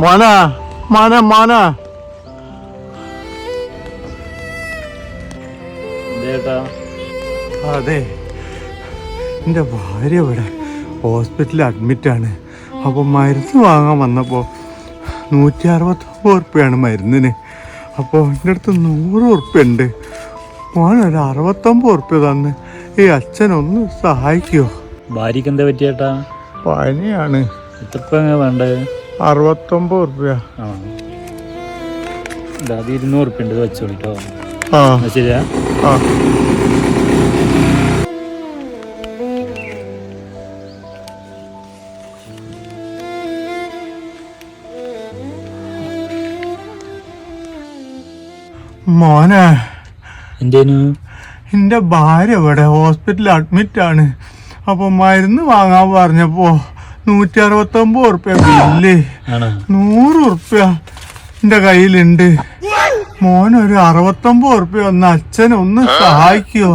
മോന മോന മോന. അതെ എന്റെ ഭാര്യ ഇവിടെ ഹോസ്പിറ്റലിൽ അഡ്മിറ്റാണ് അപ്പോൾ മരുന്ന് വാങ്ങാൻ വന്നപ്പോൾ നൂറ്റി അറുപത്തൊമ്പത് ഉറുപ്പ്യാണ് മരുന്നിന്. അപ്പോൾ എന്റെ അടുത്ത് നൂറ് ഉറുപ്പ്യ ഉണ്ട് മോനൊരു അറുപത്തൊമ്പത് ഉറുപ്പ്യ തന്ന്. ഈ അച്ഛനൊന്ന് സഹായിക്കുമോ ഭാര്യക്ക് എന്താ പറ്റിയേട്ടാ പനിയാണ്. എങ്ങനെ വേണ്ടേ? അറുപത്തൊമ്പത് ഉറുപ്പ്യ. ആ. അത് ഇരുന്നൂറ് റുപ്യ ഉണ്ട് വെച്ചോളിട്ടോ ആ. ശരിയാ? ആ. മോനെ എന്തേനു? എന്റെ ഭാര്യ ഇവിടെ ഹോസ്പിറ്റലിൽ അഡ്മിറ്റ് ആണ് അപ്പോൾ മരുന്ന് വാങ്ങാൻ പറഞ്ഞപ്പോൾ നൂറ്റി അറുപത്തൊമ്പത് ഉറുപ്പ്യ ബില്ല് നൂറ് ഉറുപ്പ്യ എന്റെ കയ്യിലുണ്ട്. മോനൊരു അറുപത്തൊമ്പത് ഉറുപ്പ്യ ഒന്ന് അച്ഛനെ ഒന്ന് സഹായിക്കുമോ